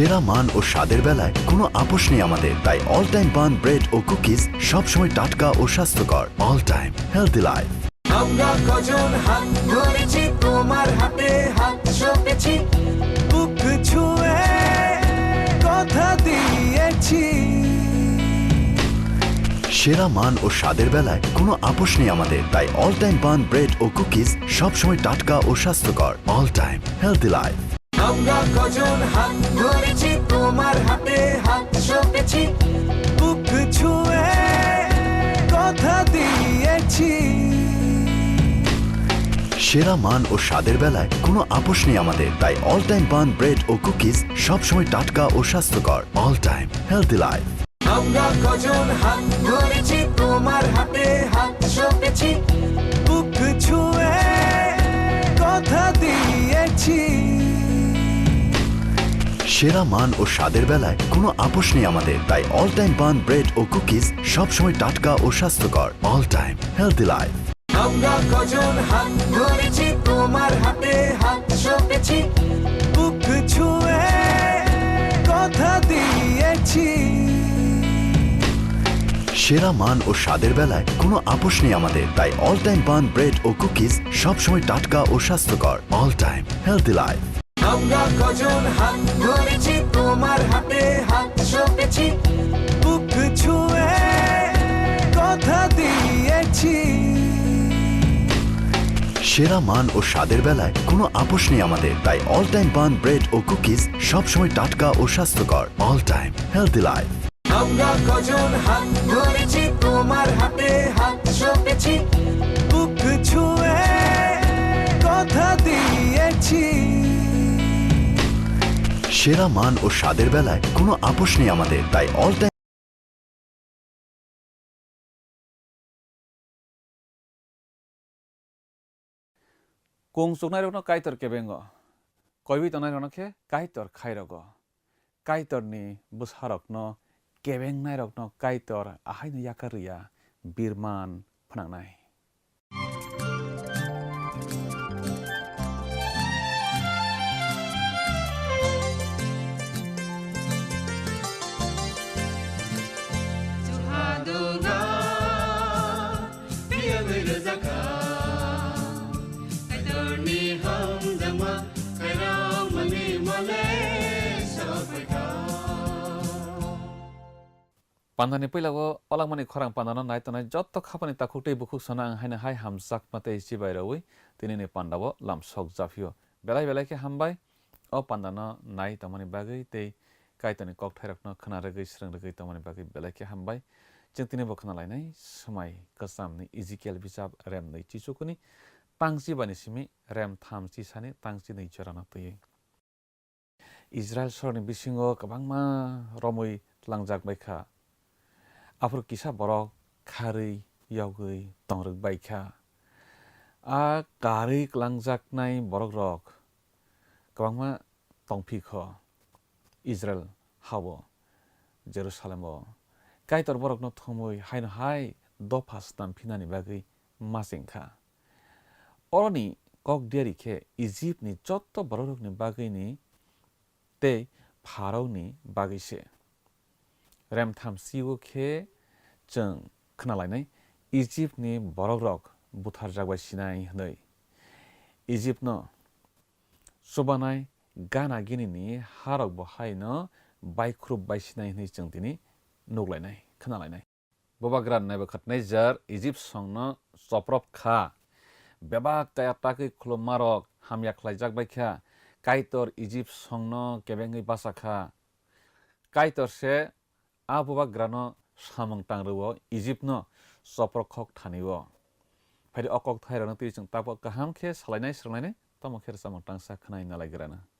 সেরা মান ও স্বাদের বেলায় কোনো আপোষ নেই আমাদের। তাই অল টাইম পান ব্রেড ও কুকিজ সবসময় টাটকা ও স্বাস্থ্যকর। অল টাইম হেলদি লাইফ আমরা কজন হাত ধরেছি তোমার হাতে হাত সপেছি বুক ছুঁয়ে কথা দিয়েছি। সেরা মান ও স্বাদের বেলায় কোনো আপোষ নেই আমাদের। তাই অল টাইম পান ব্রেড ও কুকিজ সবসময় টাটকা ও স্বাস্থ্যকর। অল টাইম হেলদি লাইফ আমরা কজন হাত ধরেছি তোমার হাতে হাত সপেছি বুক ছুঁয়ে কথা দিয়েছি। সেরা মান ও স্বাদের বেলায় কোনো আপোষ নেই আমাদের তাই অল টাইম পান ব্রেড ও কুকিজ সবসময় টাটকা ও স্বাস্থ্যকর অল টাইম হেলদি লাইফ আমরা কজন হাত ধরেছি তোমার হাতে হাত সপেছি বুক ছুঁয়ে কথা দিয়েছি। সেরা মান ও স্বাদের বেলায় কোনো আপোষ নেই আমাদের। তাই অল টাইম পান ব্রেড ও কুকিজ সবসময় টাটকা ও স্বাস্থ্যকর। অল টাইম হেলদি লাইফ আমরা কজন হাত ধরেছি তোমার হাতে হাত সপেছি বুক ছুঁয়ে কথা দিয়েছি। সেরা মান ও স্বাদের বেলায় কোনো আপোষ নেই আমাদের। তাই অল টাইম পান ব্রেড ও কুকিজ সবসময় টাটকা ও স্বাস্থ্যকর। অল টাইম হেলদি লাইফ আমরা কজন হাত ধরেছি তোমার হাতে হাত সপেছি বুক ছুঁয়ে কথা দিয়েছি। সেরা মান ও স্বাদের বেলায় কোনো আপোষ নেই আমাদের তাই অল টাইম পান ব্রেড ও কুকিজ সবসময় টাটকা ও স্বাস্থ্যকর অল টাইম হেলদি লাইফ আমরা কজন হাত ধরেছি তোমার হাতে হাত সপেছি বুক ছুঁয়ে কথা দিয়েছি। সেরা মান ও স্বাদের বেলায় কোনো আপোষ নেই আমাদের তাই all time kung suk nai rokno kaitor kebengo koibi tonai rokno khe kaitor khairogo kaitor ni busharok no kebeng nai rokno kaitor ahai no pandani puilago olangmani khorang pandano nai tonai jotto khapani takhutei bukhuk sona ang haina hai hamjak mate sibai rawi tini ni pandabo lam sok jafio belai belai ke hambai o pandano nai tamani bagai tei kaitani kok thairokno khana ragui srang ragui tamani bagai belai ke hambai जों तिनी बखना लायनाय समाय कसामनि Ezekiel बिजाब RAM नै चिसुकुनि तांसि बानिसिमि RAM थामसि सानि तांसि नै चराना तयै Israel सरनि बिसिङाव गोबांमा रमै afro kisa borok kharui yogui tongrok bai kha a karui klangjaknai borok rok kwbangma tongphikho israel habo jerusalem o kaitor borok no thumui haino hai দফা স্তামফিনানি বাগৈ মাসিংখা অরনি কক ডিয়ারি খে ইজিপ্টনি যত বড় রোগনি বাগৈনি তে ফারৌনি বাগৈছে ram tham siu khe chung khna lai nai egypt ni borok rok buthar jagwai sinai hnai egypt no subanai gana gini ni harok bo hai no bai khrup bai sinai hnai chung tini nuglai nai khna lai nai boba gran nai bakhat nai jar egypt song no choprop kha bebak ta ataki khlo marok हारक बहायनो बायख्रुब बायसिनाय हनै जों दिनै नुग्लायनाय खोनालायनाय बबाग्रान नायबो खातनाय jar Egypt संनो चप्रब खा बेबाक ताया ताकै खुलुमारक हामया ख्लायजाक बायखा काइतर Egypt संनो केबेङै बासाखा काइतर से आ बबाग्रानो samang tangrwo Egypt no chopro khok thaniwo phari okok thairano tui chung tapo kaham khe salainai srangnaini tamo kher samang tangsa khnai nalaigrana Jisu no karoy nini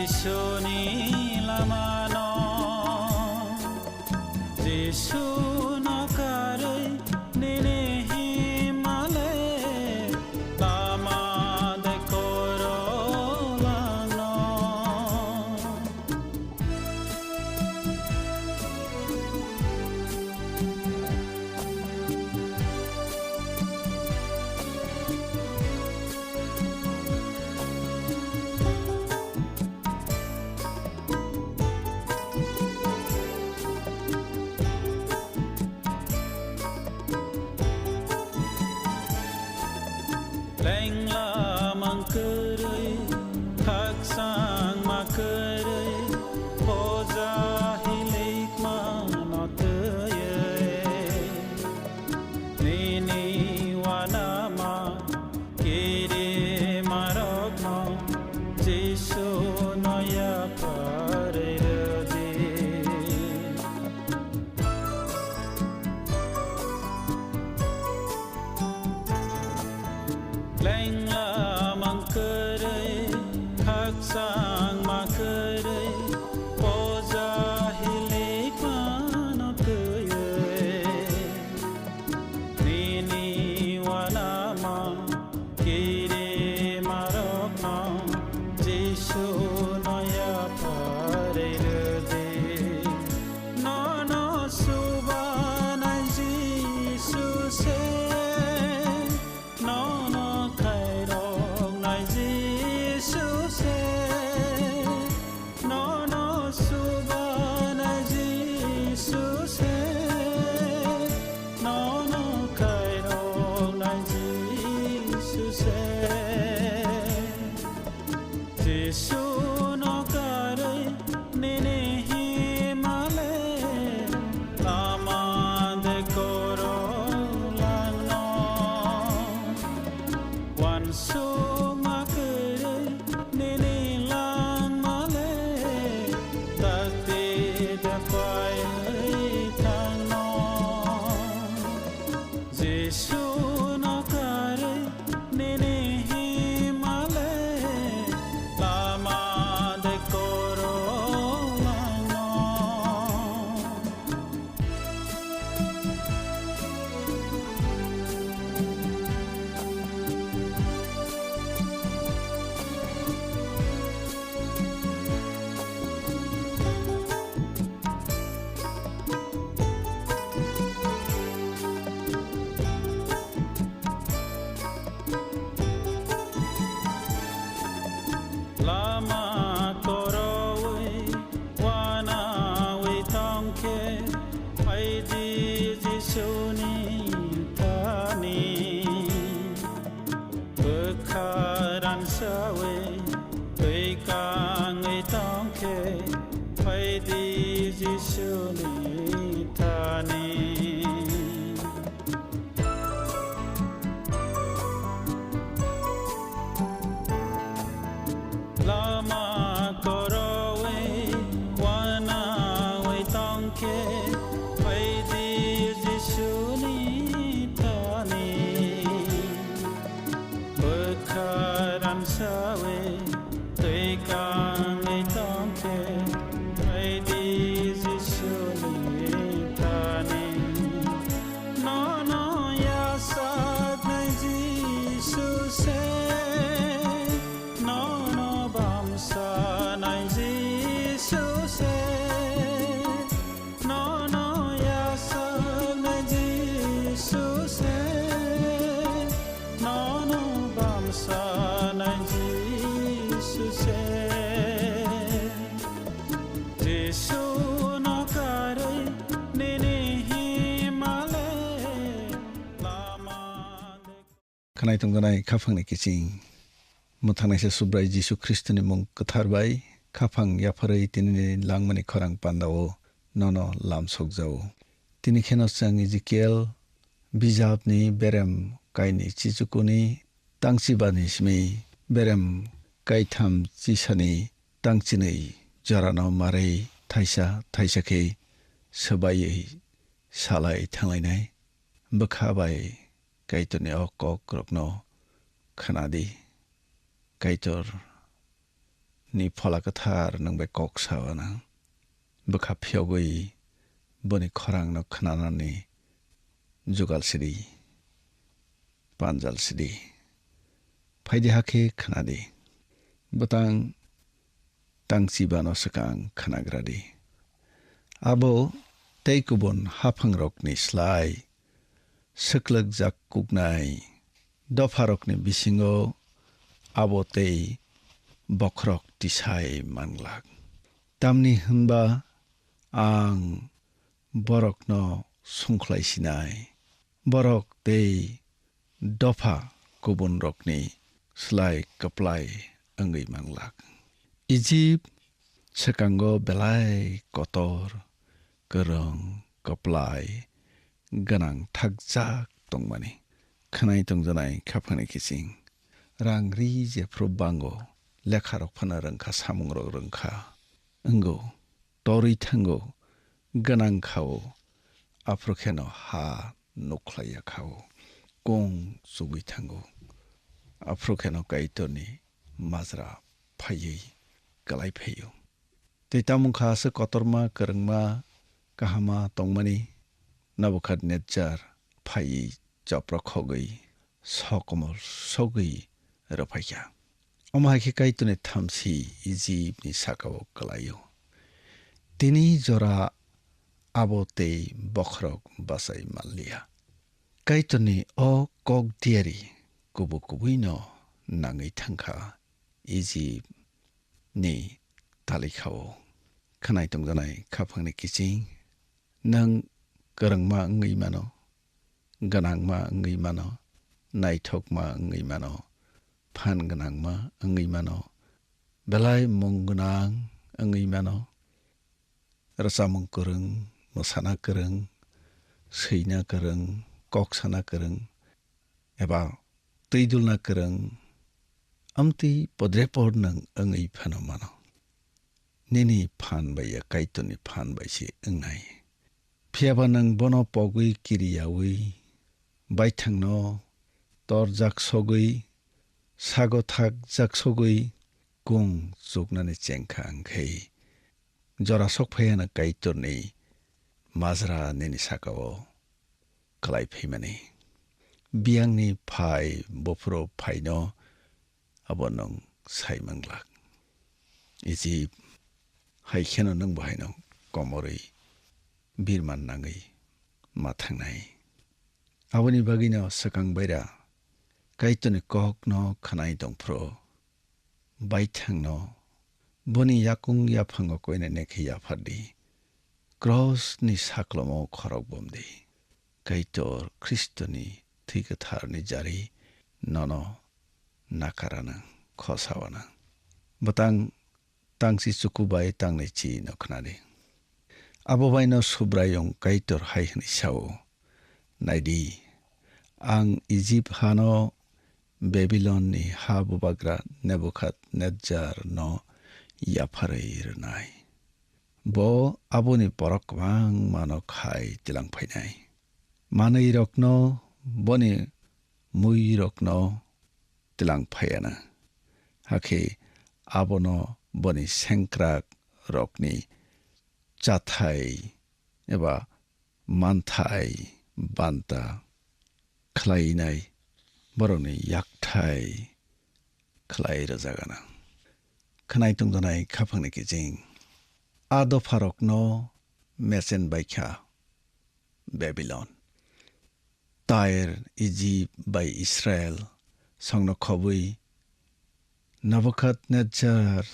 Bishoni bam sa na jisu se Jisu no kare nene himale lama de खानाय थंगानाय खाफांनि किचिं मुथांनायसे सुब्राय जिसु ख्रिस्टनि मुं गोथारबाय खाफां याफारै तिनि लांमानि खरां पान्दावो none लाम सकजावो तिनि खेनसजों Ezekiel बिजाबनि बेरेम कायनि चिजुकुनि तांसिबानि सिमै बेरेम कायथाम चिसानि तांचिनै जरानाव मारै थाइसा थाइसाखै सोबायै सालाय थांलायनाय बोखाबाय 파이디하케 카나디 보탕 땅시바노 스강 카나그라디 아보 테이크본 하팡록니 슬라이 스클럭 작국나이 দফারকনি বিসিঙ্গ আবতেই বখরক টিসাই মানলাক তামনি হনবা আং বরকন সংখ্লাইসিনাই বরক তেই দফা গুবুন রকনি slai kaplai angui manglak Egypt sekango belai kotor kereng kaplai ganang thakjak tongmani khanai tongjanai khapani kising rang ri je bango lekha rok phana rangkha samung rok rangkha afrukeno kaitoni mazra phayei kalai phayu teita mungkha se kotorma karangma kahama tongmani nabukhat netjar phayei chopra khogei sokomol sogei rophaya অমাহে কাইতনে থামসি ইজিবনি সাকাও কলাইও তিনি জরা আবতেই বখরক বাসাই মাল্লিয়া কাইতনে অ কক দিয়ারি kubu kubui no nangai tangka iji ni tali khao khanai tong janai khaphang ni kiching nang karang ma ngai mano ganang ma ngai mano nai thok ma ngai mano phan ganang ma ngai mano belai mong ganang ngai mano rasa mong kurang mosana kurang seina kurang kok sana kurang eba tøydul na karang amti podre por nang angai phanomano nini phan bai ya kai to ni phan bai si angai phiaba nang bono pogui kiriyawi bai thang no tor jak sogui sago thak jak sogui kung sukna ni chengkha angkhei jora sok phayana kai to ni mazra nini sakao kalai phimani phaimani biangni phai bofro phaino abo nong sai manglak iji hai kheno nang bahai no komoroi birman nangai mathangnai aboni bagino sakang baira kaitoni kok no khanai dongpro baithang no boni yakung yaphango koine nekhi yaphadi cross ni saklomo khorok bomdi kaitor kristoni batang tangsi chukubai tangnai chi no khnani abo bai no subrayong kaitor hai hni sao naidi ang Egypt hano Babylon ni ha bubagra Nebuchad Nedjar no yafarai rnai bo aboni borok bang mano khai tilang phainai manei rokno boni mui rokno tilang phayana hakhe abono boni sengkrak rokni chathai eba manthai banta khlainai boroni yakthai khlai rajagana khnai tungjanai khapangni kijing ado farok no mesen baikha babylon তায়ের Egypt বাই Israel, সংরক্ষবই নবখাত nasal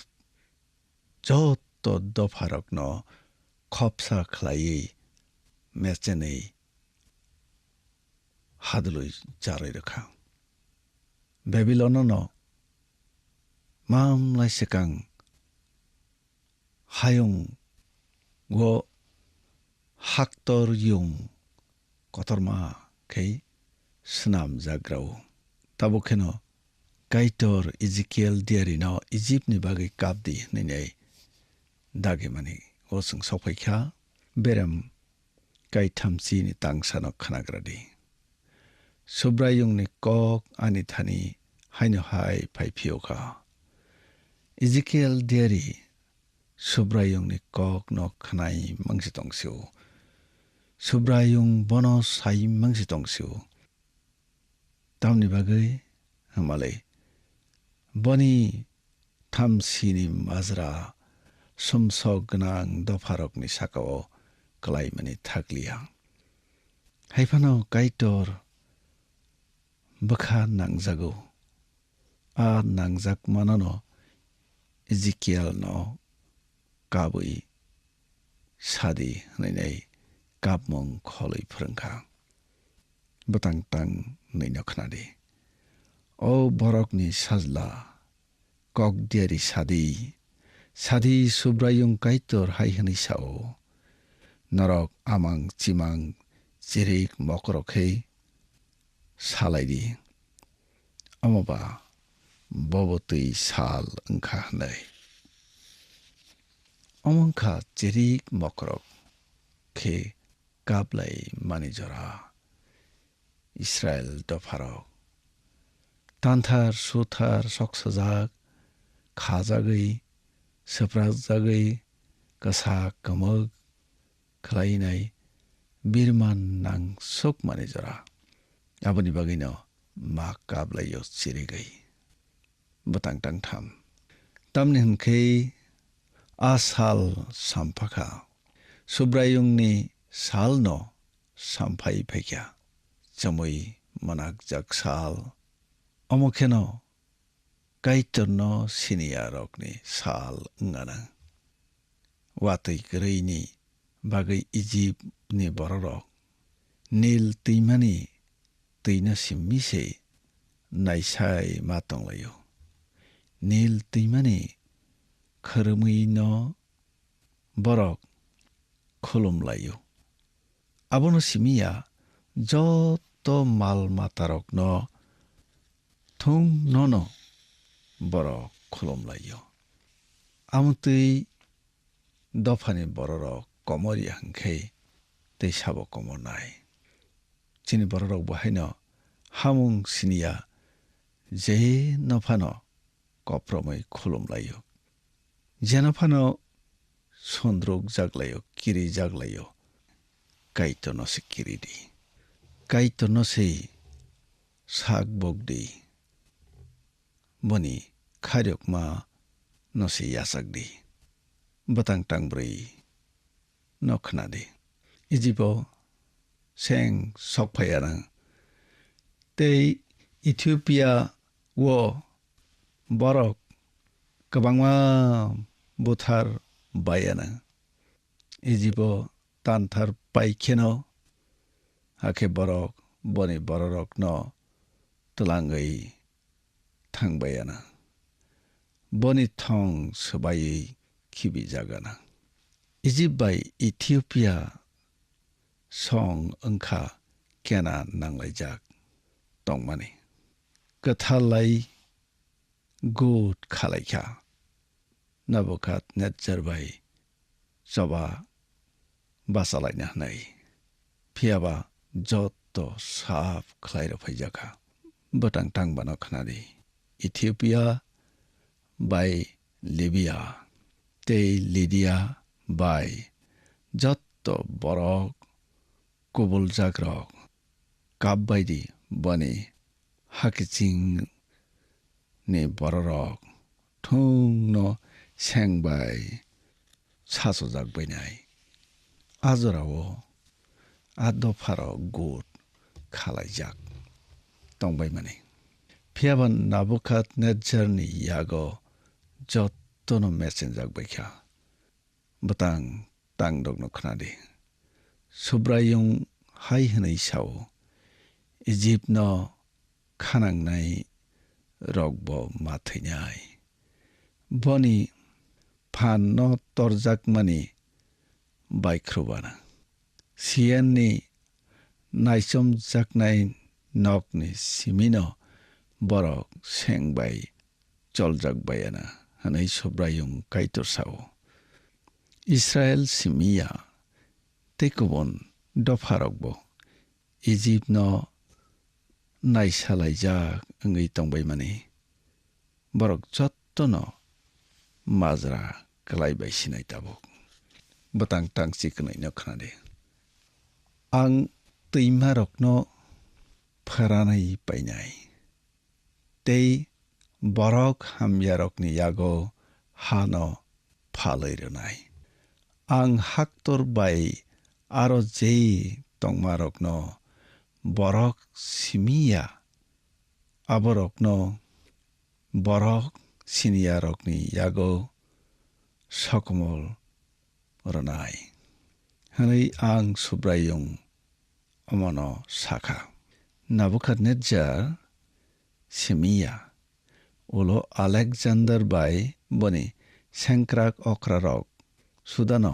যত দফারকন খপসা খ্লাইयै মেচেনেই হাদলৈ জাरै রেখা। বেবিলনন মামলাই সেকাং হায়ং গো হাক্তর ইয়ং কতরমা kai snam zagrao. Tabo keno kaitor Ezekiel diari no Egypt ni bagai kapdi ni nei dagi mani osung sopai kya beram kai thamsi ni tangsa no khanagradi. Subrayung ni kok ani thani haino hai pai phioka. Ezekiel diari subrayung ni kok no khanai mangsi tong siu subrayung bono sai mang si tong siu. Tam ni bagai hamale boni tham sini mazra somso gnang do pharok ni sakao klai mani thakliya haifano kaitor bakha nang jago. A nang jak manano ezekiel no kabui sadi nei nei hanai kapmong kholoi phurangkha batang tang nei no khnadi o borokni sajla kok sadi sadi subrayung kaitor hai hani sao norok amang chimang chirik mokrokhe salaidi amoba bobotui sal angkha hanai অমংখা চেরিক মকরক খে काबलाई माने जर। इसरायल डफार। तान्थार सोथार सक सजाग कसा कमग खलाइ नाई बिरमान नाङ सोक माने जर। अब मा काबलाई यो चिरे गई। बताङटाङ थाम। तामने हे आसाल साम्पाखा सुब्रायुङनि साल नो सम्पाई फैग्या जमेई मनाकजक साल अमखेनो गाइचर्न सिनिया रोकनी साल गाना वातै ग्रेनी बगाई इजिपनी बर र नील तइमने तइना सिमिसे नाइसाइ मा तंगलयो नील तइमने न नो बरक खलम abono simia joto mal matarokno thung nono borok khulomlaio amutui dofani bororok komori hangkhei tei sabo komo nai chini bororok bahaino hamung sinia je nofano kopromoi khulomlaio je nofano sondruk jaglaio kiri jaglaio kaito no se kiri di. Kaito no se saag bog di. Bani kharyok ma no si yasak di. Batang tang no khna di. Iji po seng sok tei Ethiopia wo barok kabang ma buthar baya nang. Iji tanthar पेन आके बर बनि बर न तुलाङ्ना बनिथङ सबै खिजागना इजिप् इथियपिया song अंखा केना नलैजाग ति कथा गुड खाल नबखात ने सब soba basalaina nai phiaba যত সাফ খাইর ফাইজাখা বটাং টাং বানো খানাদি ইথিওপিয়া বাই লিবিয়া tei লিডিয়া বাই যত বরক কবুল জাগ্রক কাপ বাইদি বনি হাকিচিং ni bororok thung no sengbai sasojak bainai আজরাও আদফারও গুড খালাইজাক তংবাই মানে ফিয়াবান নাবুখাত নেজারনি ইয়াগো যত্তন মেসেঞ্জাক বৈখা বতাং তাং দগ্ন খনাদি সুব্রায়ং হাই হনাই সাও ইজিপ্ট ন খানাংনাই রগব মাথৈনাই বনি ফান ন তরজাক মানে baikrubana sianni naisom jaknai nokni simino borok sengbai choljak bayana hanai sobrayung kaitor sao Israel simia tekobon dofarokbo Egypt no naisalaijak ongoi tongbai mani borok jottono মাজরা কালাইবাই সিনাই তাবক batang tang si kena ino kena de. Ang tuima rokno pharanai painai. Tei borok hamya rokni yago hano phaloi ronai. Ang haktor bai aro jei tongma rokno borok simiya aborokno borok siniya rokni yago sokomol ronaai hanai ang subrayung amano saka. Nebuchadnezzar সেমিয়া ওলো Alexander বাই বনি স্যাংক্রাক অক্রারক Sudan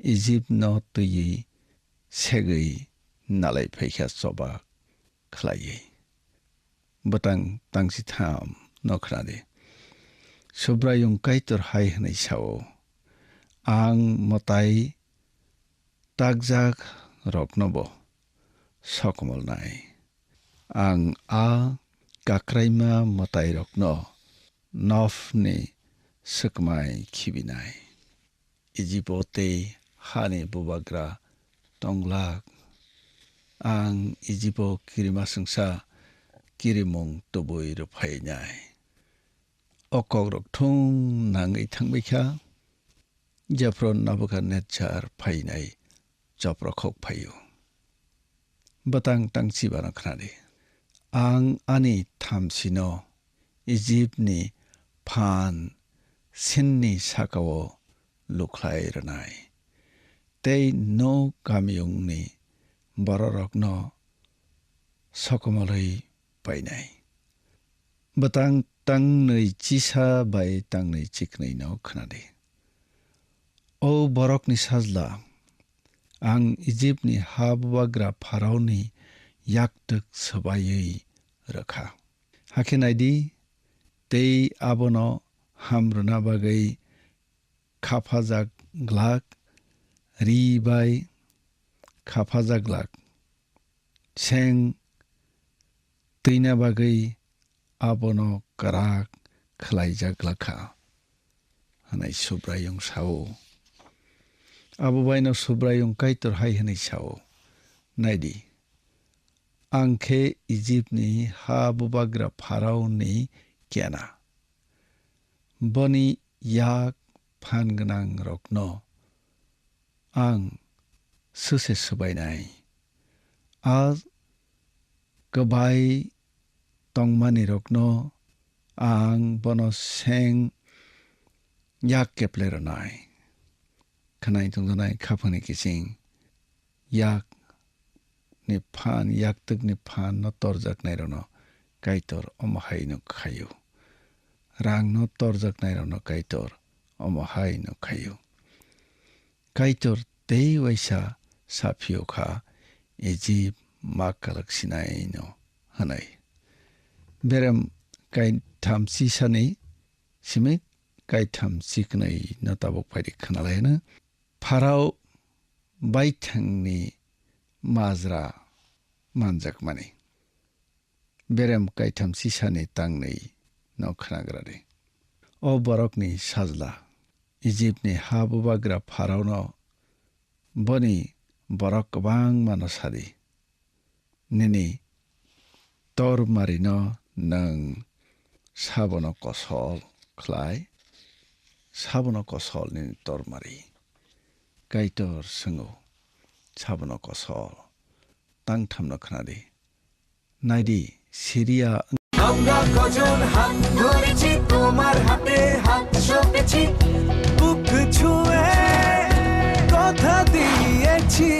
Egypt ন তুই সেগৈ নালাই ফাইখা সবা খালাইয়ে বটাং তাংসি থাম নখরাদে সুব্রায়ং কাইতর হাই হনাই সাও ang motai takjak roknobo sokmol nai. Ang a kakraima motai rokno nof ni sukmai khibinai. Ijipo tei hani bubagra tonglak ang ijipo kirimasungsa kirimong tubui rupai nyai. Okok rok thung nang i thang Jeffron Nebuchadnezzar phai nai chopro khok phayu. Batang tang chi bana khnari. Ang ani tham sino Egypt ni phan sin ni sakawo lukhlai ranai. Tei no kamyung ni bororok no sokomalai painai. Batang tang nei chisa bai tang nei chiknei no khnari. o borokni sajla आं इजिप्टनि हा बुबाग्रा फारावनि याकटोक सोबायै रोखा हाखिनायदि दै आबनो हामरुना बागै खाफाजाक ग्लाक रिबाय खाफाजाग्लाक सें दैना बागै abubaino subrayung kaitor haihanai sao naidi angkhe Egyptni ha bubagra pharaoni kiana boni yak phangnang rokno ang suse subainai आज gobai tongmani rokno ang bono seng yak kepler nai khanain tung dunai khapang ni kising yak ni phan yak tuk ni phan no torjak nai rono kaitor omahai no khayu rang no torjak nai rono kaitor omahai no khayu kaitor tei waisa sapio kha ejib makalak sinai no hanai berem kai tham si sani simik kai tham si knai na tabok phai khana lai na फाराव बायथांनि माजरा मानजाक माने बेराम काइथाम सिसानि तांनै न खोनाग्रादे अ बरकनि साजला इजिप्टनि हा बुबाग्रा फाराव न बनि बरक गोबां मानो सादि निनि तर Marin नों साबन कसल ख्लाय साबन कसल नि तर मारि गाइटर सोङो साबन कसल तां थामनो खोनादे नायदि সিরিয়া আমরা কজন হাত ধরেছি তোমার হাতে হাত সপেছি বুক ছুঁয়ে কথা দিয়েছি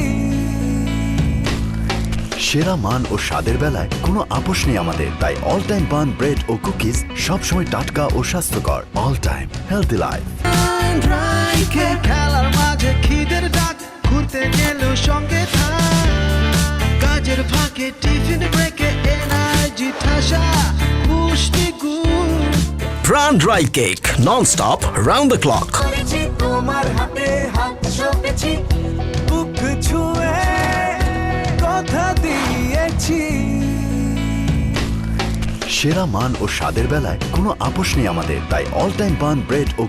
সেরা মান ও স্বাদের বেলায় কোনো আপোষ নেই আমাদের। তাই অল টাইম পান ব্রেড ও কুকিজ সবসময় টাটকা ও স্বাস্থ্যকর। অল টাইম হেলদি লাইফ খেলার মাঝে খিদের ডাক ঘুরতে গেলেও সঙ্গে কাজের ফাঁকে টিফিন ব্রেকে এনার্জি ঠাসা পুষ্টি গুণ। Non-stop, round the clock. তোমার হাতে হাত কথা দিয়েছি। সেরা মান ও স্বাদের বেলায় কোনো আপোষ নেই আমাদের, তাই অল টাইম পান ব্রেড ও